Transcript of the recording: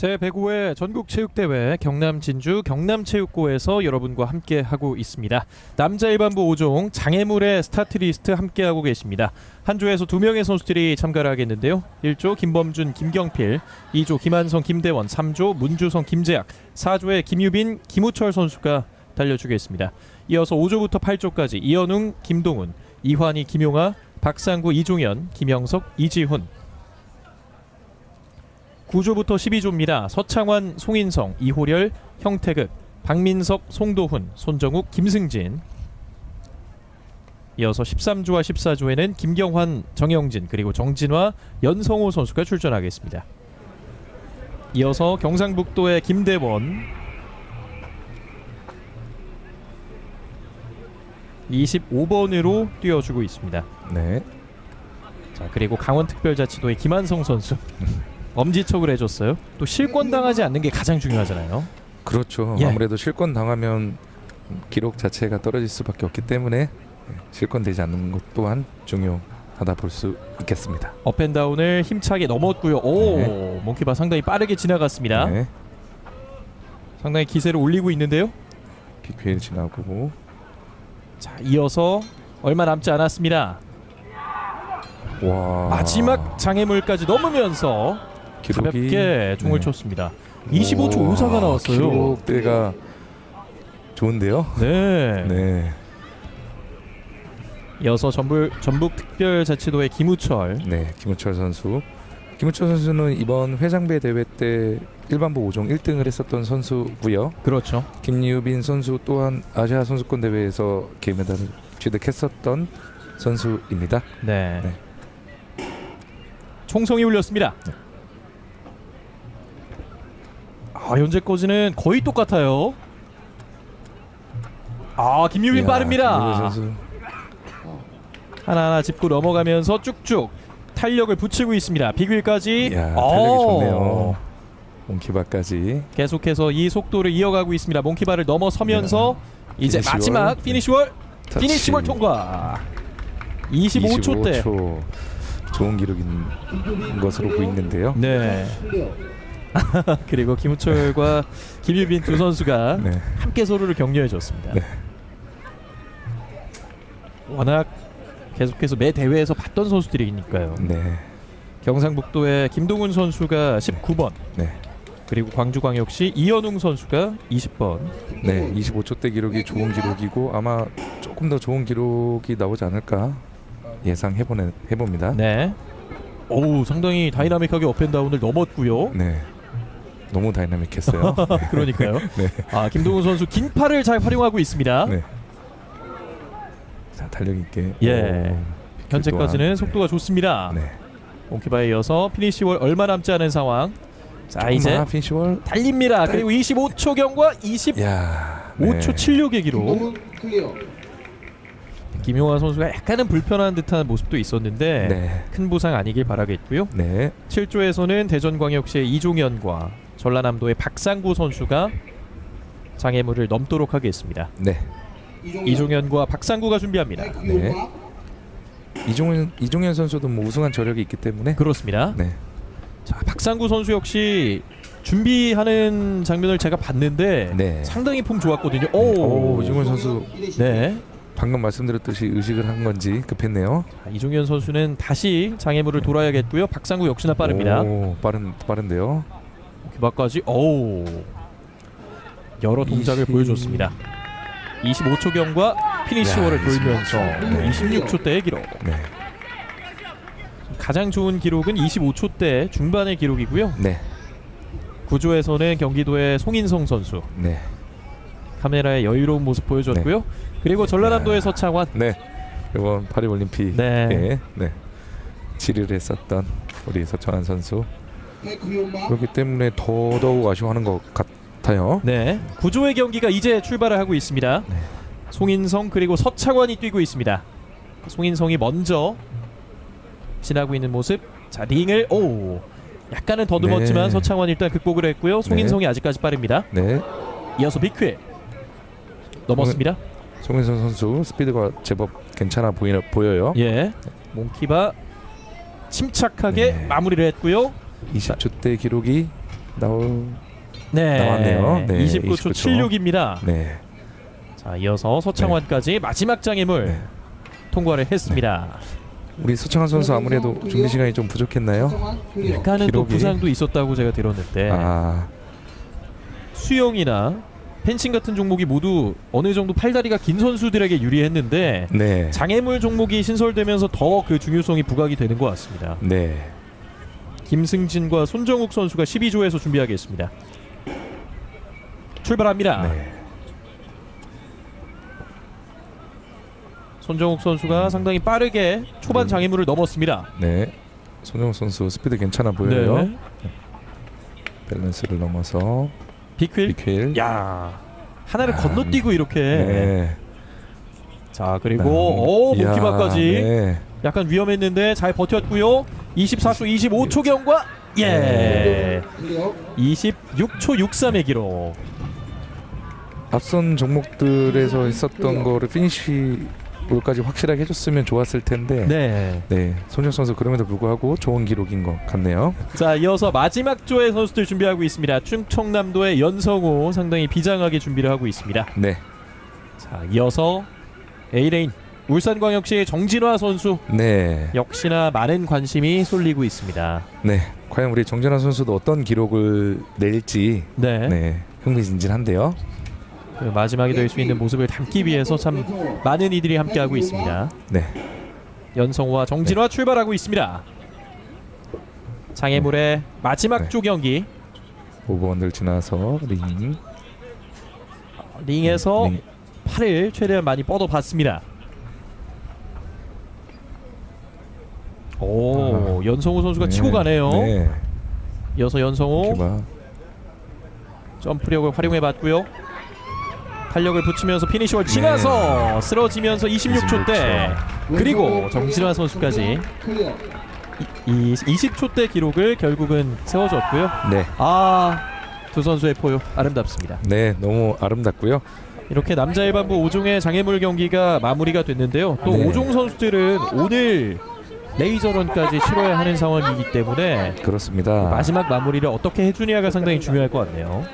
제105회 전국체육대회 경남 진주 경남체육고에서 여러분과 함께 하고 있습니다. 남자 일반부 5종 장애물의 스타트 리스트 함께 하고 계십니다. 한 조에서 두 명의 선수들이 참가를 하겠는데요. 1조 김범준, 김경필, 2조 김한성, 김대원, 3조 문주성, 김재학, 4조의 김유빈, 김우철 선수가 달려주겠습니다. 이어서 5조부터 8조까지 이현웅, 김동훈, 이환희, 김용아, 박상구, 이종현, 김영석, 이지훈 9조부터 12조입니다. 서창환, 송인성, 이호렬, 형태극, 박민석, 송도훈, 손정욱, 김승진. 이어서 13조와 14조에는 김경환, 정영진 그리고 정진화, 연성호 선수가 출전하겠습니다. 이어서 경상북도의 김대원 25번으로 뛰어주고 있습니다. 네. 자 그리고 강원특별자치도의 김한성 선수 엄지척을 해줬어요. 또 실권 당하지 않는 게 가장 중요하잖아요. 그렇죠. 예. 아무래도 실권 당하면 기록 자체가 떨어질 수밖에 없기 때문에 실권되지 않는 것 또한 중요하다 볼 수 있겠습니다. 업앤다운을 힘차게 넘었고요. 오 네. 몽키바 상당히 빠르게 지나갔습니다. 네. 상당히 기세를 올리고 있는데요. PQL 지나고 자 이어서 얼마 남지 않았습니다. 와 마지막 장애물까지 넘으면서 기록이 가볍게 종을 네. 쳤습니다. 25초 오, 54가 나왔어요. 기록대가 좋은데요. 네. 네. 이어서 전북 전북 특별자치도의 김우철. 네. 김우철 선수. 김우철 선수는 이번 회장배 대회 때 일반부 5종 1등을 했었던 선수고요. 그렇죠. 김유빈 선수 또한 아시아 선수권 대회에서 금메달을 취득했었던 선수입니다. 네. 네. 총성이 울렸습니다. 아 현재까지는 거의 똑같아요. 아 김유빈 빠릅니다. 하나하나 짚고 넘어가면서 쭉쭉 탄력을 붙이고 있습니다. 비글까지. 이야, 어, 탄력이 좋네요. 몽키바까지 계속해서 이 속도를 이어가고 있습니다. 몽키바를 넘어서면서 이제 피니시월. 마지막 네. 피니시월 터치. 피니시월 통과. 25초 대. 25초. 좋은 기록인 것으로 보이는데요. 네. 그리고 김우철과 김유빈 두 선수가 네. 함께 서로를 격려해 줬습니다. 네. 워낙 계속해서 매 대회에서 봤던 선수들이니까요. 네. 경상북도의 김동훈 선수가 19번, 네. 그리고 광주광역시 이현웅 선수가 20번. 네. 25초 대 기록이 좋은 기록이고 아마 조금 더 좋은 기록이 나오지 않을까 예상해 보내 해 봅니다. 네. 오, 상당히 다이나믹하게 업앤다운을 넘었고요. 네. 너무 다이나믹했어요. 그러니까요. 네. 아, 김동훈 선수 긴 팔을 잘 활용하고 있습니다. 네. 자, 달력 있게. 예. 오, 현재까지는 속도가 좋습니다. 네. 몽키바에 이어서 피니시월 얼마 남지 않은 상황. 자, 이제 피니시월. 달립니다. 그리고 25초 경과 25초 야. 76의 기록. 김용환 선수가 약간은 불편한 듯한 모습도 있었는데 네. 큰 부상 아니길 바라겠고요. 네. 7조에서는 대전광역시의 이종현과 전라남도의 박상구 선수가 장애물을 넘도록 하겠습니다. 네. 이종현과 박상구가 준비합니다. 네. 이종현 이종현 선수도 뭐 우승한 저력이 있기 때문에 그렇습니다. 네. 자, 박상구 선수 역시 준비하는 장면을 제가 봤는데 네. 상당히 폼 좋았거든요. 오, 오, 이종현 선수 네. 방금 말씀드렸듯이 의식을 한 건지 급했네요. 자, 이종현 선수는 다시 장애물을 돌아야겠고요. 박상구 역시나 빠릅니다. 오, 빠른 빠른데요. 규바까지 오 여러 동작을 20. 보여줬습니다. 25초 경과 피니시워를 야, 돌면서 26초. 26초 대의 기록. 네. 가장 좋은 기록은 25초 대 중반의 기록이고요. 네. 구조에서는 경기도의 송인성 선수 네. 카메라에 여유로운 모습 보여줬고요. 그리고 전라남도의 야. 서창환 네. 이번 파리 올림픽에 네. 네. 지리를 했었던 우리 서창환 선수. 그렇기 때문에 더더욱 아쉬워하는 것 같아요. 네 구조의 경기가 이제 출발을 하고 있습니다. 네. 송인성 그리고 서창환이 뛰고 있습니다. 송인성이 먼저 지나고 있는 모습. 자 링을 오 약간은 더듬었지만 네. 서창환 일단 극복을 했고요. 송인성이 아직까지 빠릅니다. 네. 이어서 빅회 넘었습니다. 송민선 선수 스피드가 제법 괜찮아 보이나 보여요. 예 몽키바 침착하게 네. 마무리를 했고요. 20초 대 기록이 나올 네. 나왔네요. 네, 29초 29초. 76입니다. 네. 자, 이어서 서창환까지 마지막 장애물 네. 통과를 했습니다. 우리 소창한 선수 아무래도 준비 시간이 좀 부족했나요? 약간은 또 기록이- 부상도 있었다고 제가 들었는데 아, 수영이나 펜싱 같은 종목이 모두 어느 정도 팔다리가 긴 선수들에게 유리했는데 네. 장애물 종목이 신설되면서 더 그 중요성이 부각이 되는 것 같습니다. 네. 김승진과 손정욱 선수가 12조에서 준비하겠습니다. 출발합니다. 네. 손정욱 선수가 상당히 빠르게 초반 음. 장애물을 넘었습니다. 네. 손정우 선수 스피드 괜찮아 보여요. 네. 밸런스를 넘어서 빅휠. 비킬. 야 하나를 아, 건너뛰고 이렇게. 네. 자 그리고 오 이야, 목기바까지 네. 약간 위험했는데 잘 버텼고요. 24초 25초 경과 예. 26초 63의 기록. 앞선 종목들에서 했었던 거를 피니시 볼까지 확실하게 해줬으면 좋았을 텐데. 네. 네. 손정 선수 그럼에도 불구하고 좋은 기록인 것 같네요. 자 이어서 마지막 조의 선수들 준비하고 있습니다. 충청남도의 연성호 상당히 비장하게 준비를 하고 있습니다. 네. 자 이어서 A레인 울산광역시 정진화 선수 네. 역시나 많은 관심이 쏠리고 있습니다. 네. 과연 우리 정진환 선수도 어떤 기록을 낼지 네. 네. 흥미진진한데요. 그 마지막이 될 수 있는 모습을 담기 위해서 참 많은 이들이 함께하고 있습니다. 네. 연성호와 정진화 출발하고 있습니다. 장애물의 마지막 네. 조 경기 5번을 지나서 링. 링에서 링. 팔을 최대한 많이 뻗어봤습니다. 오 연성호 선수가 네. 치고 가네요. 네. 이어서 큐바. 점프력을 활용해 봤고요. 탄력을 붙이면서 피니시를 지나서 쓰러지면서 26초 대 그리고 정진화 선수까지 이 20초 대 기록을 결국은 세워줬고요. 네. 아두 선수의 포효 아름답습니다. 네. 너무 아름답고요. 이렇게 남자 일반부 5종의 장애물 경기가 마무리가 됐는데요. 또 네. 5종 선수들은 오늘 레이저런까지 치러야 하는 상황이기 때문에 그렇습니다. 마지막 마무리를 어떻게 해주냐가 상당히 중요할 것 같네요.